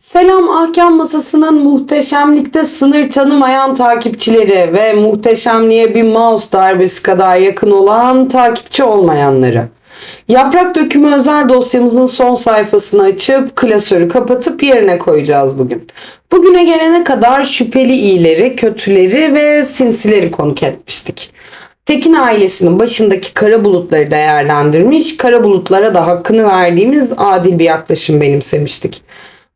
Selam Ahkam Masası'nın muhteşemlikte sınır tanımayan takipçileri ve muhteşemliğe bir mouse darbesi kadar yakın olan takipçi olmayanları. Yaprak dökümü özel dosyamızın son sayfasını açıp klasörü kapatıp yerine koyacağız bugün. Bugüne gelene kadar şüpheli iyileri, kötüleri ve sinsileri konuk etmiştik. Tekin ailesinin başındaki kara bulutları değerlendirmiş, kara bulutlara da hakkını verdiğimiz adil bir yaklaşım benimsemiştik.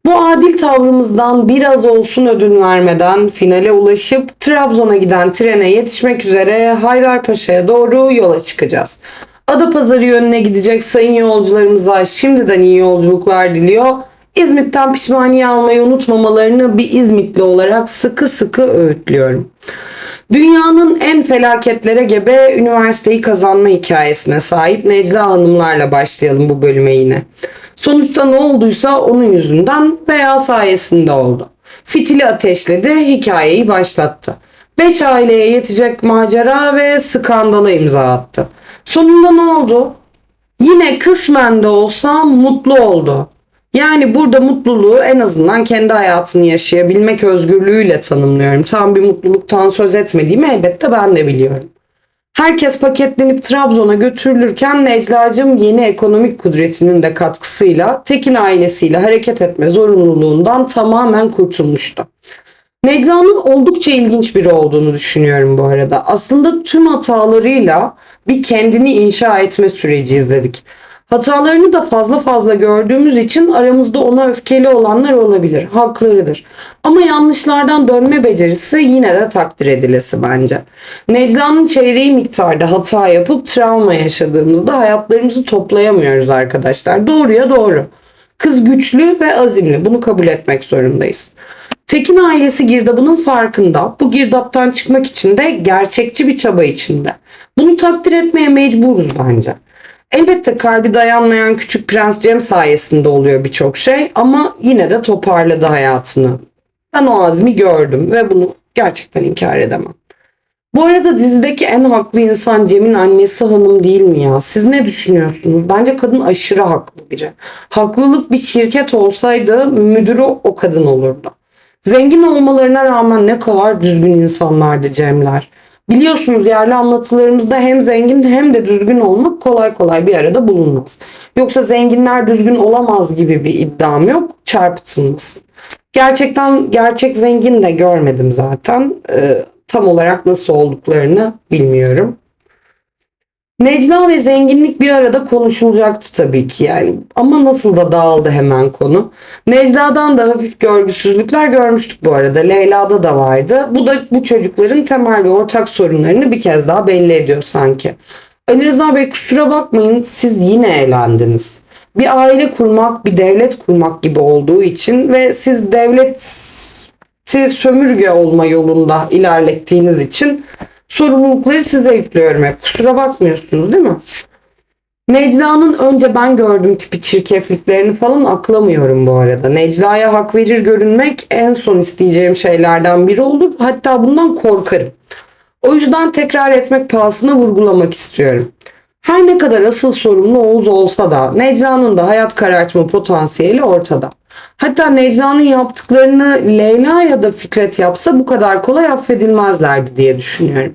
Bu adil tavrımızdan biraz olsun ödün vermeden finale ulaşıp Trabzon'a giden trene yetişmek üzere Haydarpaşa'ya doğru yola çıkacağız. Adapazarı yönüne gidecek sayın yolcularımıza şimdiden iyi yolculuklar diliyor. İzmit'ten pişmaniye almayı unutmamalarını bir İzmitli olarak sıkı sıkı öğütlüyorum. Dünyanın en felaketlere gebe üniversiteyi kazanma hikayesine sahip Necla Hanımlarla başlayalım bu bölüme yine. Sonuçta ne olduysa onun yüzünden veya sayesinde oldu. Fitili ateşledi, hikayeyi başlattı. Beş aileye yetecek macera ve skandala imza attı. Sonunda ne oldu? Yine kısmen de olsa mutlu oldu. Yani burada mutluluğu en azından kendi hayatını yaşayabilmek özgürlüğüyle tanımlıyorum. Tam bir mutluluktan söz etmediğimi elbette ben de biliyorum. Herkes paketlenip Trabzon'a götürülürken Necla'cığım yeni ekonomik kudretinin de katkısıyla Tekin ailesiyle hareket etme zorunluluğundan tamamen kurtulmuştu. Necla'nın oldukça ilginç biri olduğunu düşünüyorum bu arada. Aslında tüm hatalarıyla bir kendini inşa etme süreci izledik. Hatalarını da fazla fazla gördüğümüz için aramızda ona öfkeli olanlar olabilir. Haklarıdır. Ama yanlışlardan dönme becerisi yine de takdir edilesi bence. Necla'nın çeyreği miktarda hata yapıp travma yaşadığımızda hayatlarımızı toplayamıyoruz arkadaşlar. Doğruya doğru. Kız güçlü ve azimli. Bunu kabul etmek zorundayız. Tekin ailesi girdabının farkında. Bu girdaptan çıkmak için de gerçekçi bir çaba içinde. Bunu takdir etmeye mecburuz bence. Elbette kalbi dayanmayan küçük prens Cem sayesinde oluyor birçok şey ama yine de toparladı hayatını. Ben o azmi gördüm ve bunu gerçekten inkar edemem. Bu arada dizideki en haklı insan Cem'in annesi hanım değil mi ya? Siz ne düşünüyorsunuz? Bence kadın aşırı haklı biri. Haklılık bir şirket olsaydı müdürü o kadın olurdu. Zengin olmalarına rağmen ne kadar düzgün insanlardı Cemler. Biliyorsunuz yerli anlatılarımızda hem zengin hem de düzgün olmak kolay kolay bir arada bulunmaz. Yoksa zenginler düzgün olamaz gibi bir iddiam yok. Çarpıtılmasın. Gerçekten gerçek zengin de görmedim zaten. Ee, tam olarak nasıl olduklarını bilmiyorum. Necla ve zenginlik bir arada konuşulacaktı tabii ki yani. Ama nasıl da dağıldı hemen konu. Necla'dan da hafif görgüsüzlükler görmüştük bu arada. Leyla'da da vardı. Bu da bu çocukların temel ve ortak sorunlarını bir kez daha belli ediyor sanki. Ali Rıza Bey kusura bakmayın siz yine eğlendiniz. Bir aile kurmak, bir devlet kurmak gibi olduğu için ve siz devleti sömürge olma yolunda ilerlettiğiniz için sorumlulukları size yüklüyorum hep. Kusura bakmıyorsunuz değil mi? Necla'nın önce ben gördüğüm tipi çirkefliklerini falan aklamıyorum bu arada. Necla'ya hak verir görünmek en son isteyeceğim şeylerden biri olur. Hatta bundan korkarım. O yüzden tekrar etmek pahasına vurgulamak istiyorum. Her ne kadar asıl sorumlu Oğuz olsa da Necla'nın da hayat karartma potansiyeli ortada. Hatta Necla'nın yaptıklarını Leyla ya da Fikret yapsa bu kadar kolay affedilmezlerdi diye düşünüyorum.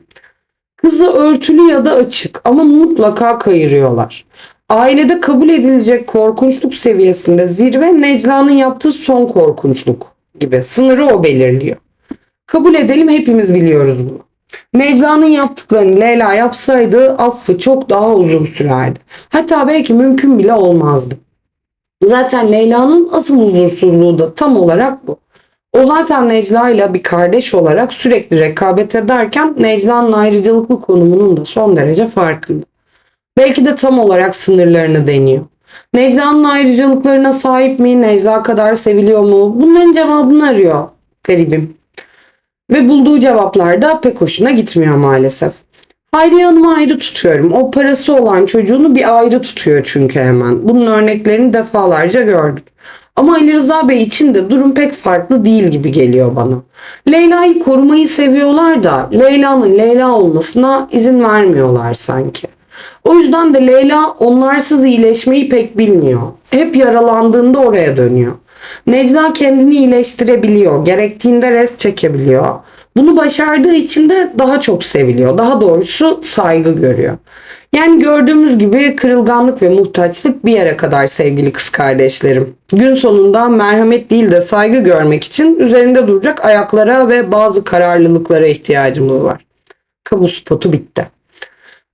Kızı örtülü ya da açık ama mutlaka kayırıyorlar. Ailede kabul edilecek korkunçluk seviyesinde zirve Necla'nın yaptığı son korkunçluk gibi. Sınırı o belirliyor. Kabul edelim hepimiz biliyoruz bunu. Necla'nın yaptıklarını Leyla yapsaydı affı çok daha uzun sürerdi. Hatta belki mümkün bile olmazdı. Zaten Leyla'nın asıl huzursuzluğu da tam olarak bu. O zaten Necla ile bir kardeş olarak sürekli rekabet ederken Necla'nın ayrıcalıklı konumunun da son derece farkında. Belki de tam olarak sınırlarını deniyor. Necla'nın ayrıcalıklarına sahip mi? Necla kadar seviliyor mu? Bunların cevabını arıyor garibim. Ve bulduğu cevaplar da pek hoşuna gitmiyor maalesef. Hayriye Hanım'ı ayrı tutuyorum. O parası olan çocuğunu bir ayrı tutuyor çünkü hemen. Bunun örneklerini defalarca gördük. Ama Ali Rıza Bey için de durum pek farklı değil gibi geliyor bana. Leyla'yı korumayı seviyorlar da Leyla'nın Leyla olmasına izin vermiyorlar sanki. O yüzden de Leyla onlarsız iyileşmeyi pek bilmiyor. Hep yaralandığında oraya dönüyor. Necla kendini iyileştirebiliyor. Gerektiğinde rest çekebiliyor. Bunu başardığı için de daha çok seviliyor. Daha doğrusu saygı görüyor. Yani gördüğümüz gibi kırılganlık ve muhtaçlık bir yere kadar sevgili kız kardeşlerim. Gün sonunda merhamet değil de saygı görmek için üzerinde duracak ayaklara ve bazı kararlılıklara ihtiyacımız var. Kamu spotu bitti.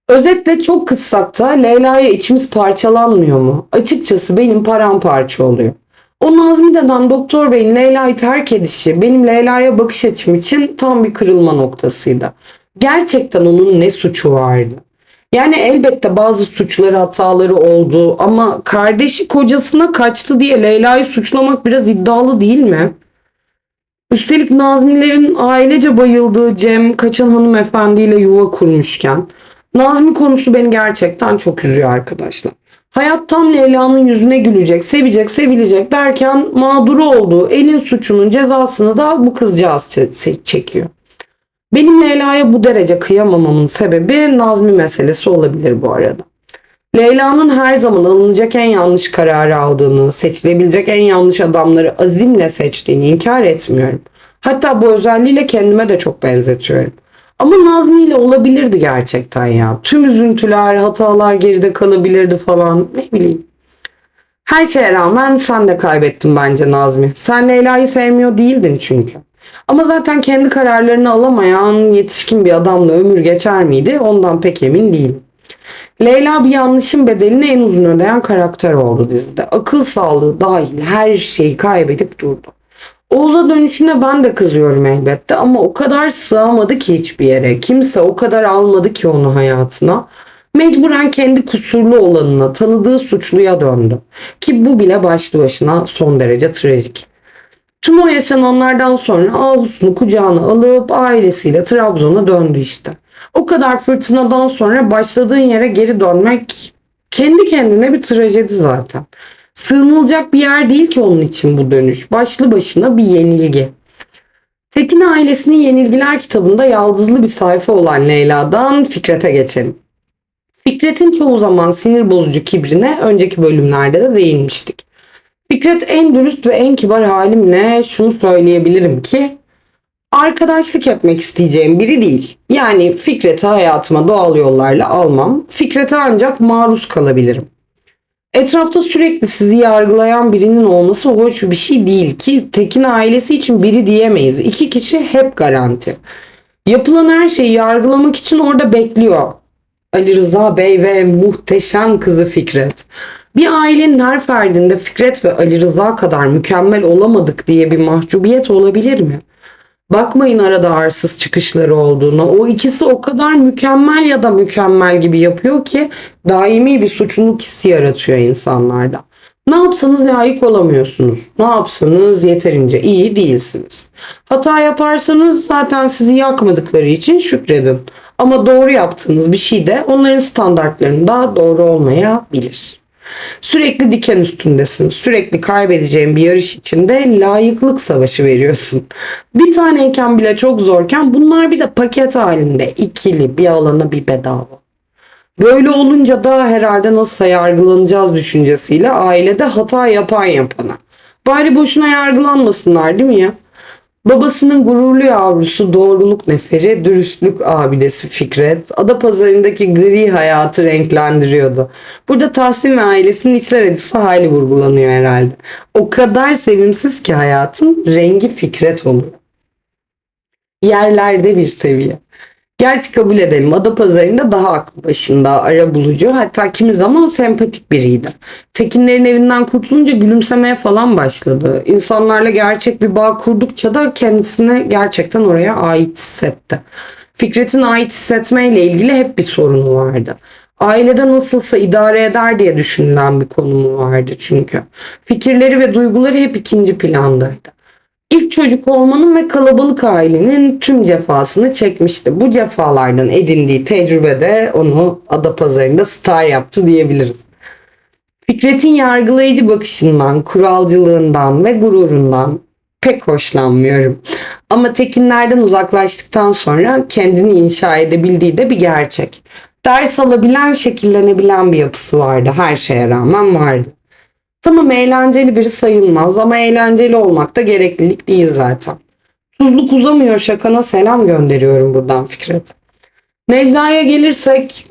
Özetle çok kıssak da Leyla'ya içimiz parçalanmıyor mu? Açıkçası benim paramparça oluyor. O Nazmi deden Doktor Bey'in Leyla'yı terk edişi benim Leyla'ya bakış açım için tam bir kırılma noktasıydı. Gerçekten onun ne suçu vardı? Yani elbette bazı suçları hataları oldu ama kardeşi kocasına kaçtı diye Leyla'yı suçlamak biraz iddialı değil mi? Üstelik Nazmilerin ailece bayıldığı Cem kaçan hanımefendiyle yuva kurmuşken Nazmi konusu beni gerçekten çok üzüyor arkadaşlar. Hayattan Leyla'nın yüzüne gülecek, sevecek, sevilecek derken mağduru olduğu elin suçunun cezasını da bu kızcağız çe- çekiyor. Benim Leyla'ya bu derece kıyamamamın sebebi Nazmi meselesi olabilir bu arada. Leyla'nın her zaman alınacak en yanlış kararı aldığını, seçilebilecek en yanlış adamları azimle seçtiğini inkar etmiyorum. Hatta bu özelliğiyle kendime de çok benzetiyorum. Ama Nazmi ile olabilirdi gerçekten ya. Tüm üzüntüler, hatalar geride kalabilirdi falan. Ne bileyim. Her şeye rağmen sen de kaybettin bence Nazmi. Sen Leyla'yı sevmiyor değildin çünkü. Ama zaten kendi kararlarını alamayan yetişkin bir adamla ömür geçer miydi? Ondan pek emin değilim. Leyla bir yanlışın bedelini en uzun ödeyen karakter oldu dizide. Akıl sağlığı dahil her şeyi kaybedip durdu. Oğuz'a dönüşüne ben de kızıyorum elbette ama o kadar sığamadı ki hiçbir yere. Kimse o kadar almadı ki onu hayatına. Mecburen kendi kusurlu olanına, tanıdığı suçluya döndü. Ki bu bile başlı başına son derece trajik. Tüm o yaşananlardan sonra Ağustos'unu kucağına alıp ailesiyle Trabzon'a döndü işte. O kadar fırtınadan sonra başladığın yere geri dönmek kendi kendine bir trajedi zaten. Sığınılacak bir yer değil ki onun için bu dönüş. Başlı başına bir yenilgi. Tekin ailesinin yenilgiler kitabında yaldızlı bir sayfa olan Leyla'dan Fikret'e geçelim. Fikret'in çoğu zaman sinir bozucu kibrine önceki bölümlerde de değinmiştik. Fikret en dürüst ve en kibar halimle şunu söyleyebilirim ki arkadaşlık etmek isteyeceğim biri değil. Yani Fikret'i hayatıma doğal yollarla almam. Fikret'e ancak maruz kalabilirim. Etrafta sürekli sizi yargılayan birinin olması hoş bir şey değil ki Tekin ailesi için biri diyemeyiz. İki kişi hep garanti. Yapılan her şeyi yargılamak için orada bekliyor. Ali Rıza Bey ve muhteşem kızı Fikret. Bir ailenin her ferdinde Fikret ve Ali Rıza kadar mükemmel olamadık diye bir mahcubiyet olabilir mi? Bakmayın arada arsız çıkışları olduğuna. O ikisi o kadar mükemmel ya da mükemmel gibi yapıyor ki daimi bir suçluluk hissi yaratıyor insanlarda. Ne yapsanız layık olamıyorsunuz. Ne yapsanız yeterince iyi değilsiniz. Hata yaparsanız zaten sizi yakmadıkları için şükredin. Ama doğru yaptığınız bir şey de onların standartlarında doğru olmayabilir. Sürekli diken üstündesin. Sürekli kaybedeceğin bir yarış içinde layıklık savaşı veriyorsun. Bir taneyken bile çok zorken bunlar bir de paket halinde ikili bir alana bir bedava. Böyle olunca da herhalde nasılsa yargılanacağız düşüncesiyle ailede hata yapan yapana. Bari boşuna yargılanmasınlar değil mi ya? Babasının gururlu yavrusu doğruluk neferi, dürüstlük abidesi Fikret, Adapazarı'ndaki gri hayatı renklendiriyordu. Burada Tahsin ve ailesinin içler acısı hali vurgulanıyor herhalde. O kadar sevimsiz ki hayatın rengi Fikret oluyor. Yerlerde bir seviye. Gerçi kabul edelim Adapazarı'nda daha aklı başında, ara bulucu hatta kimi zaman sempatik biriydi. Tekinlerin evinden kurtulunca gülümsemeye falan başladı. İnsanlarla gerçek bir bağ kurdukça da kendisine gerçekten oraya ait hissetti. Fikret'in ait hissetmeyle ilgili hep bir sorunu vardı. Ailede nasılsa idare eder diye düşünülen bir konumu vardı çünkü. Fikirleri ve duyguları hep ikinci plandaydı. İlk çocuk olmanın ve kalabalık ailenin tüm cefasını çekmişti. Bu cefalardan edindiği tecrübe de onu Adapazarı'nda star yaptı diyebiliriz. Fikret'in yargılayıcı bakışından, kuralcılığından ve gururundan pek hoşlanmıyorum. Ama Tekinlerden uzaklaştıktan sonra kendini inşa edebildiği de bir gerçek. Ders alabilen, şekillenebilen bir yapısı vardı. Her şeye rağmen vardı. Tamam eğlenceli biri sayılmaz ama eğlenceli olmak da gereklilik değil zaten. Tuzluk uzamıyor şakana selam gönderiyorum buradan Fikret. Necla'ya gelirsek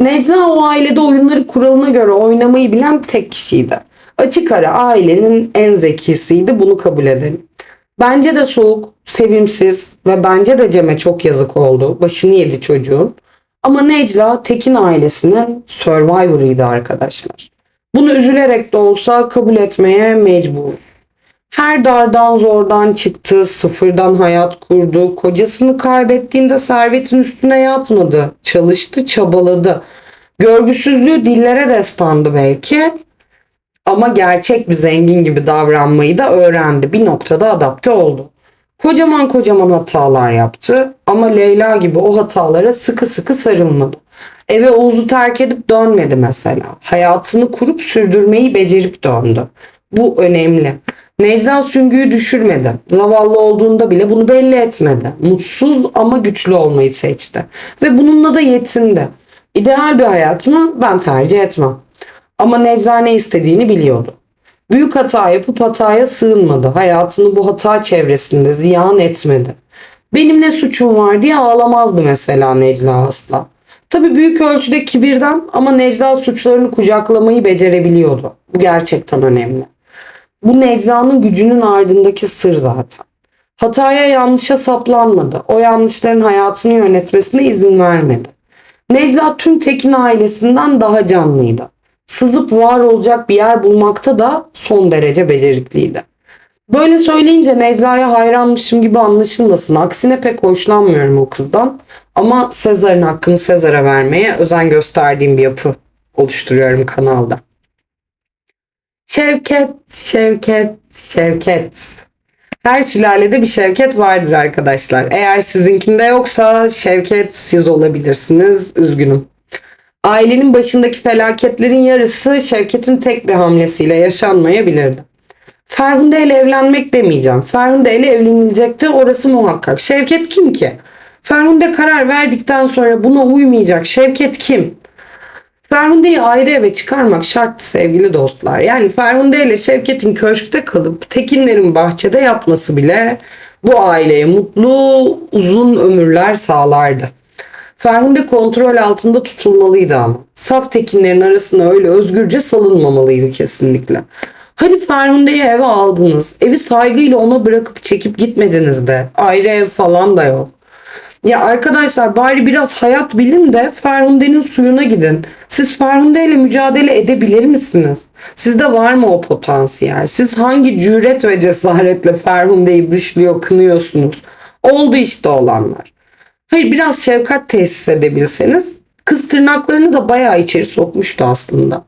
Necla o ailede oyunları kuralına göre oynamayı bilen tek kişiydi. Açık ara ailenin en zekisiydi bunu kabul edelim. Bence de soğuk, sevimsiz ve bence de Cem'e çok yazık oldu. Başını yedi çocuğun. Ama Necla Tekin ailesinin Survivor'ıydı arkadaşlar. Bunu üzülerek de olsa kabul etmeye mecburuz. Her dardan zordan çıktı, sıfırdan hayat kurdu. Kocasını kaybettiğinde servetin üstüne yatmadı. Çalıştı, çabaladı. Görgüsüzlüğü dillere destandı belki. Ama gerçek bir zengin gibi davranmayı da öğrendi. Bir noktada adapte oldu. Kocaman kocaman hatalar yaptı ama Leyla gibi o hatalara sıkı sıkı sarılmadı. Eve Oğuz'u terk edip dönmedi mesela. Hayatını kurup sürdürmeyi becerip döndü. Bu önemli. Necla süngüyü düşürmedi. Zavallı olduğunda bile bunu belli etmedi. Mutsuz ama güçlü olmayı seçti. Ve bununla da yetindi. İdeal bir hayat mı? Ben tercih etmem. Ama Necla ne istediğini biliyordu. Büyük hata yapıp hataya sığınmadı. Hayatını bu hata çevresinde ziyan etmedi. Benim ne suçum var diye ağlamazdı mesela Necla asla. Tabii büyük ölçüde kibirden ama Necla suçlarını kucaklamayı becerebiliyordu. Bu gerçekten önemli. Bu Necla'nın gücünün ardındaki sır zaten. Hataya yanlışa saplanmadı. O yanlışların hayatını yönetmesine izin vermedi. Necla tüm Tekin ailesinden daha canlıydı. Sızıp var olacak bir yer bulmakta da son derece becerikliydi. Böyle söyleyince Necla'ya hayranmışım gibi anlaşılmasın. Aksine pek hoşlanmıyorum o kızdan. Ama Sezar'ın hakkını Sezar'a vermeye özen gösterdiğim bir yapı oluşturuyorum kanalda. Şevket, Şevket, Şevket. Her sülalede bir Şevket vardır arkadaşlar. Eğer sizinkinde yoksa Şevket siz olabilirsiniz. Üzgünüm. Ailenin başındaki felaketlerin yarısı Şevket'in tek bir hamlesiyle yaşanmayabilirdi. Ferhunde ile evlenmek demeyeceğim. Ferhunde ile evlenilecekti orası muhakkak. Şevket kim ki? Ferhunde karar verdikten sonra buna uymayacak. Şevket kim? Ferhunde'yi ayrı eve çıkarmak şarttı sevgili dostlar. Yani Ferhunde ile Şevket'in köşkte kalıp Tekinlerin bahçede yatması bile bu aileye mutlu uzun ömürler sağlardı. Ferhunde kontrol altında tutulmalıydı ama. Saf Tekinlerin arasına öyle özgürce salınmamalıydı kesinlikle. Hadi Ferhunde'yi eve aldınız. Evi saygıyla ona bırakıp çekip gitmediniz de. Ayrı ev falan da yok. Ya arkadaşlar bari biraz hayat bilin de Ferhunde'nin suyuna gidin. Siz Ferhunde ile mücadele edebilir misiniz? Sizde var mı o potansiyel? Siz hangi cüret ve cesaretle Ferhunde'yi dışlıyor, kınıyorsunuz? Oldu işte olanlar. Hayır biraz şefkat tesis edebilseniz kız tırnaklarını da bayağı içeri sokmuştu aslında.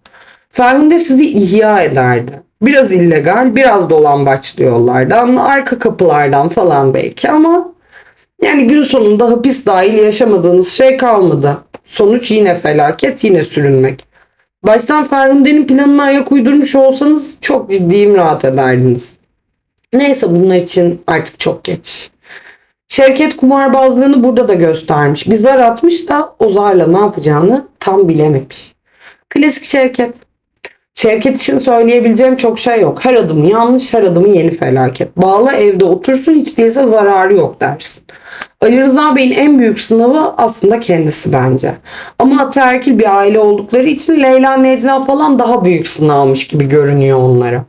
Ferhunde sizi ihya ederdi. Biraz illegal, biraz dolambaçlı yollardan, arka kapılardan falan belki ama yani gün sonunda hapis dahil yaşamadığınız şey kalmadı. Sonuç yine felaket, yine sürünmek. Baştan Ferhunde'nin planına ayak uydurmuş olsanız çok ciddiyim rahat ederdiniz. Neyse bunlar için artık çok geç. Şevket kumarbazlığını burada da göstermiş. Bir zar atmış da o zarla ne yapacağını tam bilememiş. Klasik Şevket. Şevket için söyleyebileceğim çok şey yok. Her adımı yanlış, her adımı yeni felaket. Bağla evde otursun hiç değilse zararı yok dersin. Ali Rıza Bey'in en büyük sınavı aslında kendisi bence. Ama ataerkil bir aile oldukları için Leyla Necla falan daha büyük sınavmış gibi görünüyor onlara.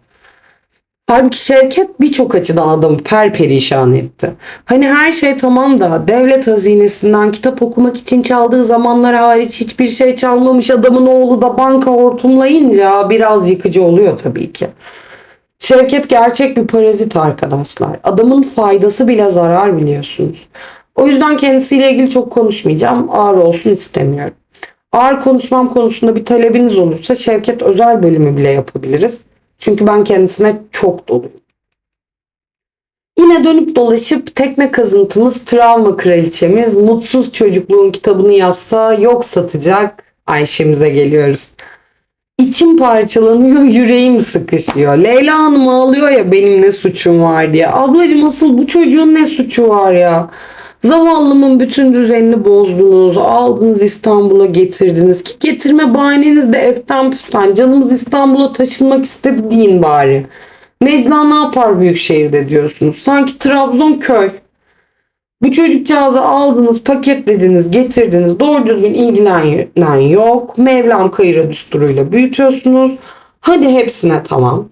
Halbuki Şevket birçok açıdan adamı perperişan etti. Hani her şey tamam da devlet hazinesinden kitap okumak için çaldığı zamanlar hariç hiçbir şey çalmamış adamın oğlu da banka hortumlayınca biraz yıkıcı oluyor tabii ki. Şevket gerçek bir parazit arkadaşlar. Adamın faydası bile zarar biliyorsunuz. O yüzden kendisiyle ilgili çok konuşmayacağım. Ağır olsun istemiyorum. Ağır konuşmam konusunda bir talebiniz olursa Şevket özel bölümü bile yapabiliriz. Çünkü ben kendisine çok doluyum. Yine dönüp dolaşıp tekne kazıntımız, travma kraliçemiz, mutsuz çocukluğun kitabını yazsa yok satacak Ayşe'mize geliyoruz. İçim parçalanıyor, yüreğim sıkışıyor. Leyla Hanım ağlıyor ya benim ne suçum var diye. Ablacığım asıl bu çocuğun ne suçu var ya? Zavallımın bütün düzenini bozdunuz. Aldınız İstanbul'a getirdiniz. Ki getirme bahaneniz de eften püften. Canımız İstanbul'a taşınmak istedi deyin bari. Necla ne yapar büyük şehirde diyorsunuz. Sanki Trabzon köy. Bu çocukcağızı aldınız, paketlediniz, getirdiniz. Doğru düzgün ilgilenen yok. Mevlam kayıra düsturuyla büyütüyorsunuz. Hadi hepsine tamam.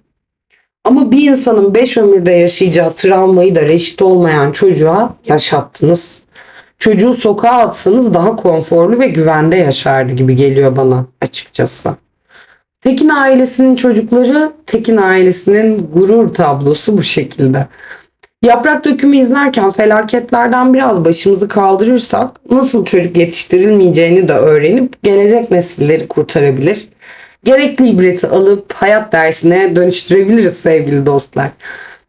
Ama bir insanın beş ömürde yaşayacağı travmayı da reşit olmayan çocuğa yaşattınız. Çocuğu sokağa atsanız daha konforlu ve güvende yaşardı gibi geliyor bana açıkçası. Tekin ailesinin çocukları, Tekin ailesinin gurur tablosu bu şekilde. Yaprak dökümü izlerken felaketlerden biraz başımızı kaldırırsak nasıl çocuk yetiştirilmeyeceğini de öğrenip gelecek nesilleri kurtarabilir. Gerekli ibreti alıp hayat dersine dönüştürebiliriz sevgili dostlar.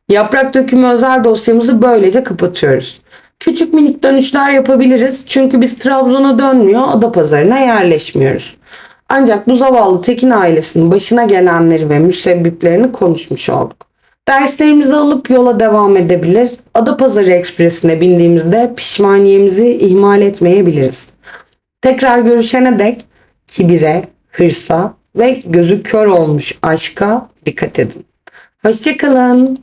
Yaprak dökümü özel dosyamızı böylece kapatıyoruz. Küçük minik dönüşler yapabiliriz çünkü biz Trabzon'a dönmüyor, Adapazarı'na yerleşmiyoruz. Ancak bu zavallı Tekin ailesinin başına gelenleri ve müsebbiplerini konuşmuş olduk. Derslerimizi alıp yola devam edebilir, Adapazarı Ekspresi'ne bindiğimizde pişmaniyemizi ihmal etmeyebiliriz. Tekrar görüşene dek kibire, hırsa ve gözü kör olmuş aşka dikkat edin. Hoşçakalın.